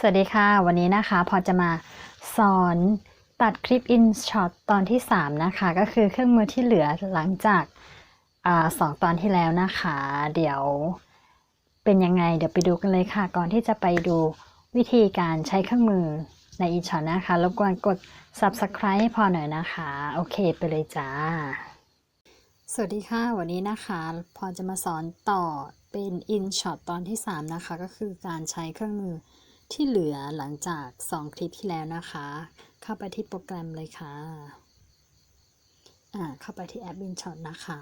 สวัสดีค่ะ วันนี้นะคะพอจะมาสอนตัดคลิป in shot ตอนที่ 3 นะคะ ก็คือเครื่องมือที่เหลือหลังจากอสองตอนที่แล้วนะคะ เดี๋ยวเป็นยังไง เดี๋ยวไปดูกันเลยค่ะ ก่อนที่จะไปดูวิธีการใช้เครื่องมือใน in shot นะคะรบกวนกด subscribe ให้พอหน่อยนะคะ โอเคไปเลยจ้า สวัสดีค่ะ วันนี้นะคะ พอจะมาสอนต่อเป็น in shot ตอนที่ 3 นะคะ ก็คือการใช้เครื่องมือ ที่เหลือหลังจาก 2 คลิปที่แล้วนะคะ เข้าไปที่โปรแกรมเลยค่ะอ่าเข้าไปที่แอป InShot นะคะ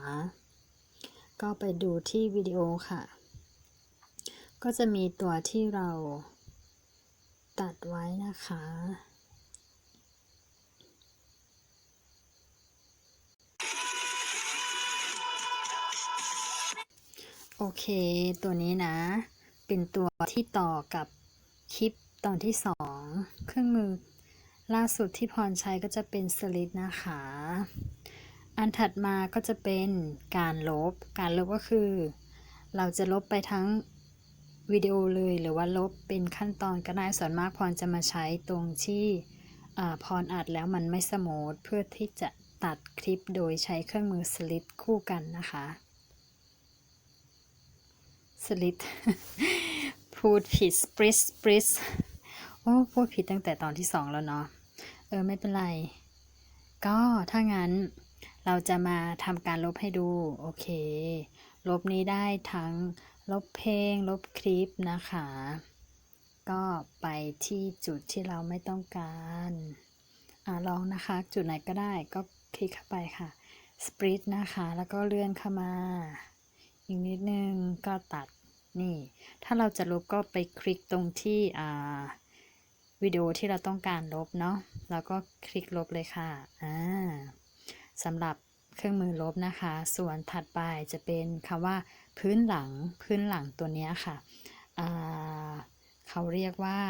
ก็ไปดูที่วิดีโอค่ะ ก็จะมีตัวที่เราตัดไว้นะคะโอเค ตัวนี้นะ เป็นตัวที่ต่อกับ คลิปตอนที่สองเครื่องมือล่าสุดที่พรใช้ก็จะเป็นสลิดนะคะ อันถัดมาก็จะเป็นการลบ การลบก็คือ เราจะลบไปทั้งวิดีโอเลยหรือว่าลบเป็นขั้นตอนก็ได้ส่วนมากพรจะมาใช้ตรงที่พรอัดแล้วมันไม่สมูทเพื่อที่จะตัดคลิปโดยใช้เครื่องมือสลิดคู่กันนะคะสลิด พูดผิดสปริสปริสโอ้ พูดผิดตั้งแต่ตอนที่สองแล้วเนาะ เออ ไม่เป็นไร ก็ถ้างั้นเราจะมาทำการลบให้ดู โอเค ลบนี้ได้ทั้งลบเพลง ลบคลิปนะคะ ก็ไปที่จุดที่เราไม่ต้องการอ่าลองนะคะ จุดไหนก็ได้ก็คลิกเข้าไปค่ะสปริตนะคะ แล้วก็เลื่อนเข้ามา อีกนิดนึงก็ตัด นี่ ถ้าเราจะลบก็ไปคลิกตรงที่วิดีโอที่เราต้องการลบเนาะแล้วก็คลิกลบเลยค่ะอ่าสำหรับเครื่องมือลบนะคะ ส่วนถัดไปจะเป็นคำว่าพื้นหลังพื้นหลังตัวนี้ค่ะเขาเรียกว่า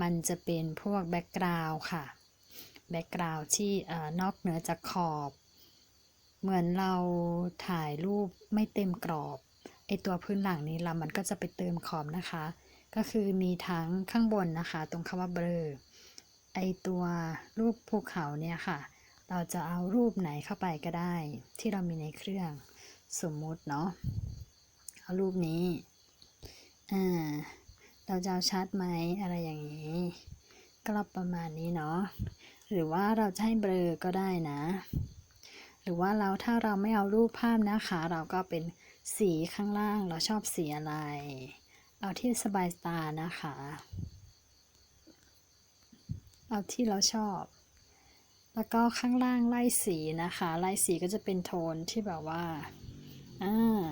มันจะเป็นพวกแบ็กกราวด์ค่ะแบ็กกราวด์ที่นอกเหนือจากขอบ เหมือนเราถ่ายรูปไม่เต็มกรอบ ไอตัวพื้นหลังนี้เรามันก็จะไปเติมขอบนะคะ ก็คือมีทั้งข้างบนนะคะ ตรงคำว่าเบลอไอตัวรูปภูเขาเนี่ยค่ะ เราจะเอารูปไหนเข้าไปก็ได้ ที่เรามีในเครื่องสมมุติเนาะเอารูปนี้อ่าเราจะเอาชัดไหมอะไรอย่างนี้ ก็ประมาณนี้เนาะหรือว่าเราจะให้เบลอก็ได้นะ หรือว่าเราถ้าเราไม่เอารูปภาพนะคะ เราก็เป็น สีข้างล่างเราชอบสีอะไร เอาที่สบายตานะคะ เอาที่เราชอบ แล้วก็ข้างล่างไล่สีนะคะ ไล่สีก็จะเป็นโทนที่แบบว่าอ่า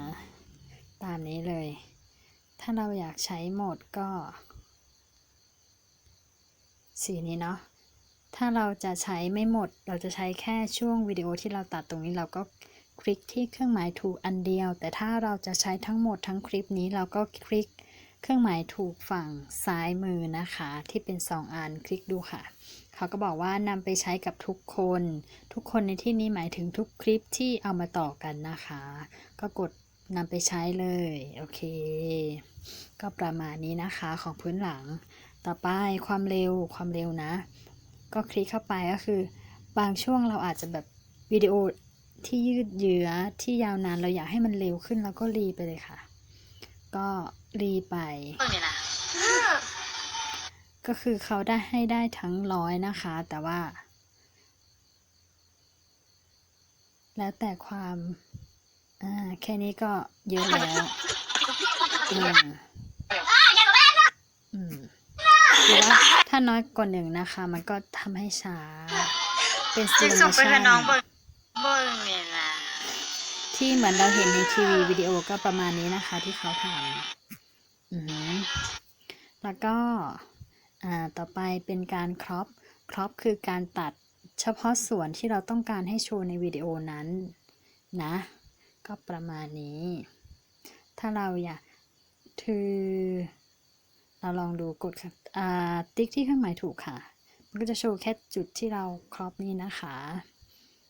ตามนี้เลย ถ้าเราอยากใช้โหมดก็ สีนี้เนาะถ้าเราจะใช้ไม่หมด เราจะใช้แค่ช่วงวิดีโอที่เราตัดตรงนี้เราก็ คลิกที่เครื่องหมายถูกอันเดียว แต่ถ้าเราจะใช้ทั้งหมดทั้งคลิปนี้เราก็คลิกเครื่องหมายถูกฝั่งซ้ายมือนะคะ ที่เป็น 2อันคลิกดูค่ะ เขาก็บอกว่านำไปใช้กับทุกคน ทุกคนในที่นี้หมายถึงทุกคลิปที่เอามาต่อกันนะคะ ก็กดนำไปใช้เลย โอเค ก็ประมาณนี้นะคะของพื้นหลัง ต่อไปความเร็วความเร็วนะ ก็คลิกเข้าไปก็คือ บางช่วงเราอาจจะแบบวิดีโอ ที่ยืดเยื้อที่ยาวนานเราอยากให้มันเร็วขึ้นแล้วก็รีไปเลยค่ะ ก็รีไป ก็คือเขาได้ให้ได้ทั้งร้อยนะคะ แต่ว่า แล้วแต่ความอ่าแค่นี้ก็เยอะแล้วอืมอืมหรือว่าถ้าน้อยกว่าหนึ่งนะคะ มันก็ทำให้ช้า เป็นสจึโลงโมส่งไปชั่ให้น น้องเบิ่งเบิ่งเนี่ยนะ ที่เหมือนเราเห็นในทีวีวิดีโอก็ประมาณนี้นะคะที่เขาทำอือหือแล้วก็อ่าต่อไปเป็นการครอปครอปคือการตัดเฉพาะส่วนที่เราต้องการให้โชว์ในวิดีโอนั้นนะ ก็ประมาณนี้ ถ้าเราอยากคือเราลองดูกดอ่าติ๊กที่เครื่องหมายถูกค่ะ มันก็จะโชว์แค่จุดที่เราครอปนี่นะคะ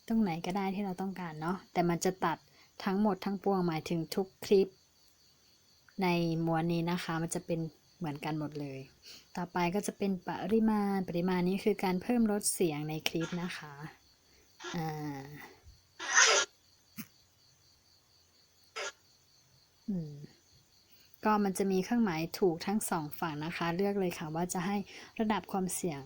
ตรงไหนก็ได้ที่เราต้องการเนาะ แต่มันจะตัด ทั้งหมดทั้งปวงหมายถึงทุกคลิป ในม้วนนี้นะคะมันจะเป็นเหมือนกันหมดเลย ต่อไปก็จะเป็นปริมาณ ปริมาณนี้คือการเพิ่มลดเสียงในคลิปนะคะอ่าอืมก็มันจะมีเครื่องหมายถูกทั้งสองฝั่งนะคะ เลือกเลยค่ะว่าจะให้ระดับความเสียง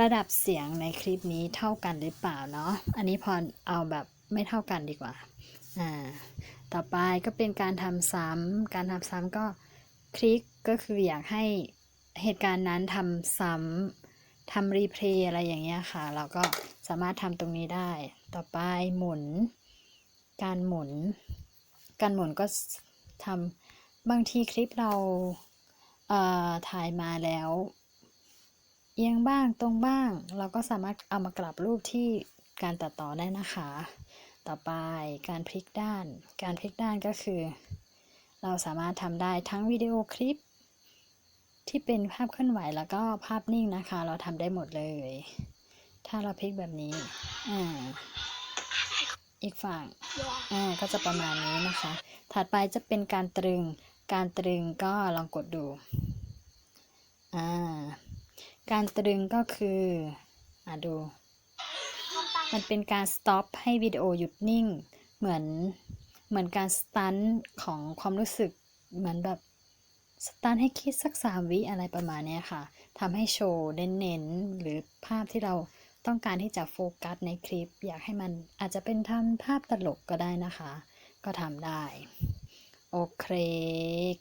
ระดับเสียงในคลิปนี้เท่ากันหรือเปล่าเนาะอันนี้พอเอาแบบไม่เท่ากันดีกว่า อ่าต่อไปก็เป็นการทำซ้ำการทำซ้ำก็คลิกก็คืออยากให้เหตุการณ์นั้นทำซ้ำทำรีเพลย์อะไรอย่างเงี้ยค่ะ เราก็สามารถทำตรงนี้ได้ ต่อไปหมุน การหมุน การหมุนก็ทำบางทีคลิปเราเอ่อถ่ายมาแล้ว เอียงบ้างตรงบ้าง เราก็สามารถเอามากลับรูปที่การตัดต่อได้นะคะ ต่อไปการพลิกด้าน การพลิกด้านก็คือ เราสามารถทำได้ทั้งวิดีโอคลิป ที่เป็นภาพเคลื่อนไหวแล้วก็ภาพนิ่งนะคะ เราทำได้หมดเลย ถ้าเราพลิกแบบนี้อ่าอีกฝั่งอ่าก็จะประมาณนี้นะคะ ถัดไปจะเป็นการตรึง การตรึงก็ลองกดดูอ่าการตรึงก็คืออ่าดู มันเป็นการสต็อปให้วิดีโอหยุดนิ่ง เหมือนเหมือนการสตันของความรู้สึกเหมือนแบบสตันให้คิดสักสามวิอะไรประมาณนี้ค่ะทำให้โชว์เน้นๆหรือภาพที่เราต้องการที่จะโฟกัสในคลิป อยากให้มันอาจจะเป็นทำภาพตลกก็ได้นะคะ ก็ทำได้ โอเค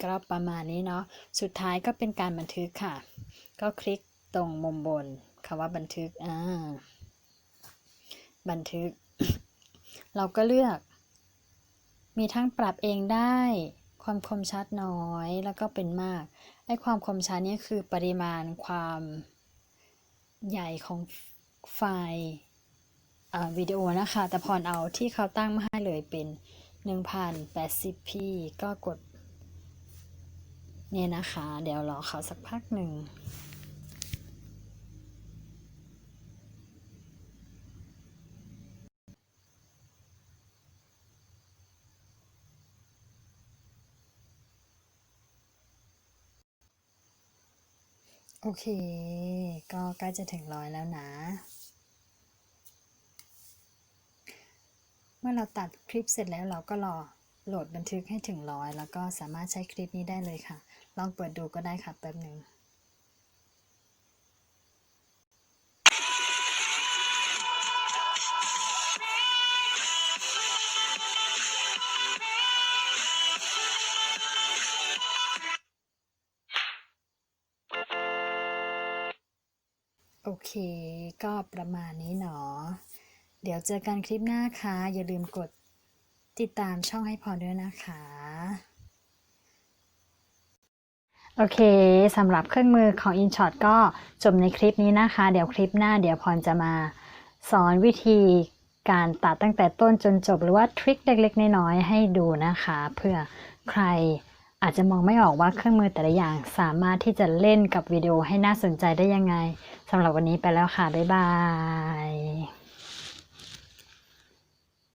ก็ประมาณนี้เนาะสุดท้ายก็เป็นการบันทึกค่ะ ก็คลิกตรงมุมบนคำว่าบันทึกอ่า บันทึก เราก็เลือก มีทั้งปรับเองได้ ความคมชัดน้อยแล้วก็เป็นมาก ไอ้ความคมชัดนี่คือปริมาณความใหญ่ของไฟล์วิดีโอนะคะ แต่พรเอาที่เขาตั้งมาให้เลยเป็น 1080p ก็กดเนี่ยนะคะ เดี๋ยวรอเขาสักพักหนึ่ง โอเค ก็ใกล้จะถึงร้อยแล้วนะ เมื่อเราตัดคลิปเสร็จแล้วเราก็รอโหลดบันทึกให้ถึงร้อยแล้วก็สามารถใช้คลิปนี้ได้เลยค่ะ ลองเปิดดูก็ได้ค่ะแป๊บหนึ่ง เคก็ประมาณนี้เนาะเดี๋ยวเจอกันคลิปหน้าค่ะ อย่าลืมกดติดตามช่องให้พรด้วยนะคะ โอเคสำหรับเครื่องมือของ InShot ก็จบในคลิปนี้นะคะ เดี๋ยวคลิปหน้าเดี๋ยวพรจะมาสอนวิธีการตัดตั้งแต่ต้นจนจบหรือว่าทริคเล็กๆ น้อยๆให้ดูนะคะ เพื่อใคร อาจจะมองไม่ออกว่าเครื่องมือแต่ละอย่างสามารถที่จะเล่นกับวิดีโอให้น่าสนใจได้ยังไงสำหรับวันนี้ไปแล้วค่ะ บ๊ายบาย